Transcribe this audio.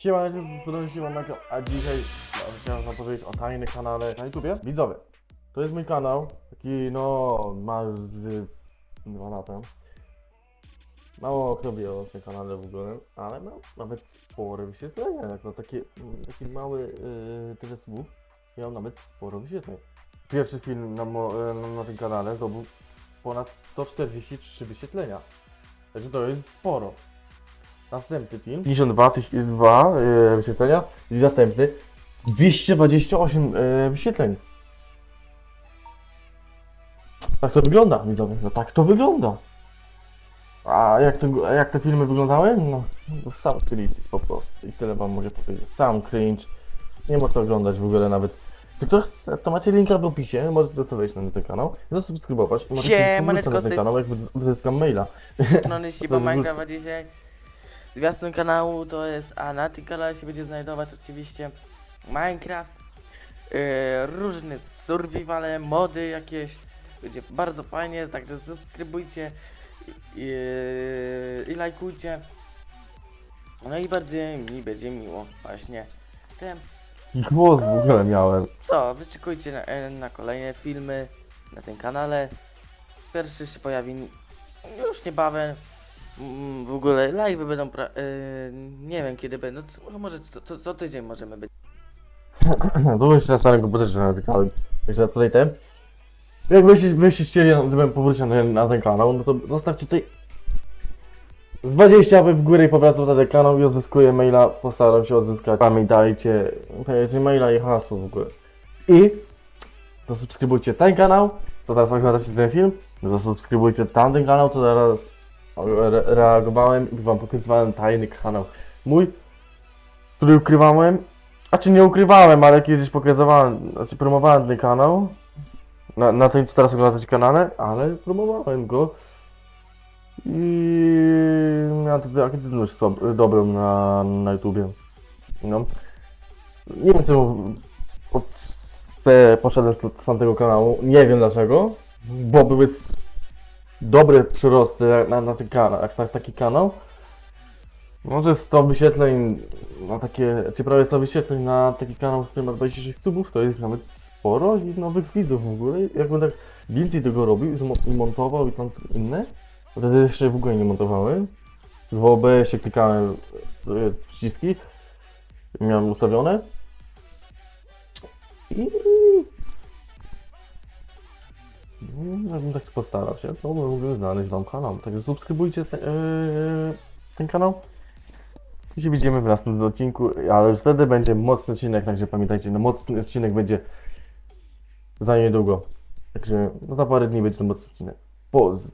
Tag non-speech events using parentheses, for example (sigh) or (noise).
Siemaneczko, z strony Siemaneczko, a dzisiaj chciałem wam powiedzieć o tajnym kanale na YouTubie. Widzowie, to jest mój kanał, taki no, ma z dwa lata. Mało wie o tym kanale w ogóle, ale ma nawet spore wyświetlenia, jak na takie, taki mały yy, tyle słów, miał nawet sporo wyświetleń. Pierwszy film na, mo, na, na tym kanale to był ponad 143 wyświetlenia, także to jest sporo. Następny film. 52 tyś- dwa, e, wyświetlenia. I następny. 228 e, wyświetleń. Tak to wygląda, widzowie. No tak to wygląda. A jak, to, a jak te filmy wyglądały? No, no sam cringe jest po prostu. I tyle wam mogę powiedzieć. Sam cringe. Nie ma co oglądać w ogóle nawet. Co ktoś chce, to macie linka w opisie, możecie sobie wejść na ten kanał, zasubskrybować. Możecie Siemaneczko, na ten kanał, jak wyzyskam maila. Siba (laughs) To by- Minecraft, dzisiaj zwiastun kanału to jest, a na tym kanale się będzie znajdować oczywiście Minecraft, yy, różne survivale, mody jakieś, będzie bardzo fajnie, także subskrybujcie i, i, i lajkujcie. No i bardzo mi będzie miło właśnie. Tym, Głos w ogóle miałem. co, wyczekujcie na, e, na kolejne filmy na tym kanale. Pierwszy się pojawi już niebawem. Mm, W ogóle live będą, pra- e, nie wiem kiedy będą, co- może co, co, co tydzień możemy być. (clears throat) To jeszcze na starym komputerze natykałem. Także tutaj ten. Jakbyście byście chcieli, żebym powrócił na, na ten kanał, no to zostawcie tutaj z 20 łapek w górę i powracam na ten kanał i odzyskuję maila, postaram się odzyskać. Pamiętajcie, pamiętajcie maila i hasło w ogóle. I zasubskrybujcie ten kanał, co teraz oglądacie ten film, zasubskrybujcie tamten kanał, co teraz re reagowałem i wam pokazywałem tajny kanał. Mój, który ukrywałem, a czy nie ukrywałem, ale kiedyś pokazywałem, znaczy promowałem ten kanał. Na, na tym, co teraz oglądacie kanale, ale promowałem go. I miałem to aktywność dobrą na, na YouTubie. No. Nie wiem, czemu od, poszedłem z, z tamtego kanału. Nie wiem dlaczego, bo były dobre przyrosty na, na kanał, na taki kanał. Może 100 wyświetleń na takie, czy prawie 100 wyświetleń na taki kanał, który ma 26 subów, to jest nawet sporo i nowych widzów w ogóle. Jakbym tak więcej tego robił, i montował i tam inne, to wtedy jeszcze w ogóle nie montowałem. W OBS się klikałem e, przyciski, miałem ustawione. I no, jakbym tak postarał się, to mógłbym znaleźć wam kanał. Także subskrybujcie te, e, ten kanał. I się widzimy w następnym odcinku, ale już wtedy będzie mocny odcinek, także pamiętajcie, no mocny odcinek będzie za niedługo. Także no za parę dni będzie ten mocny odcinek. Pozdro.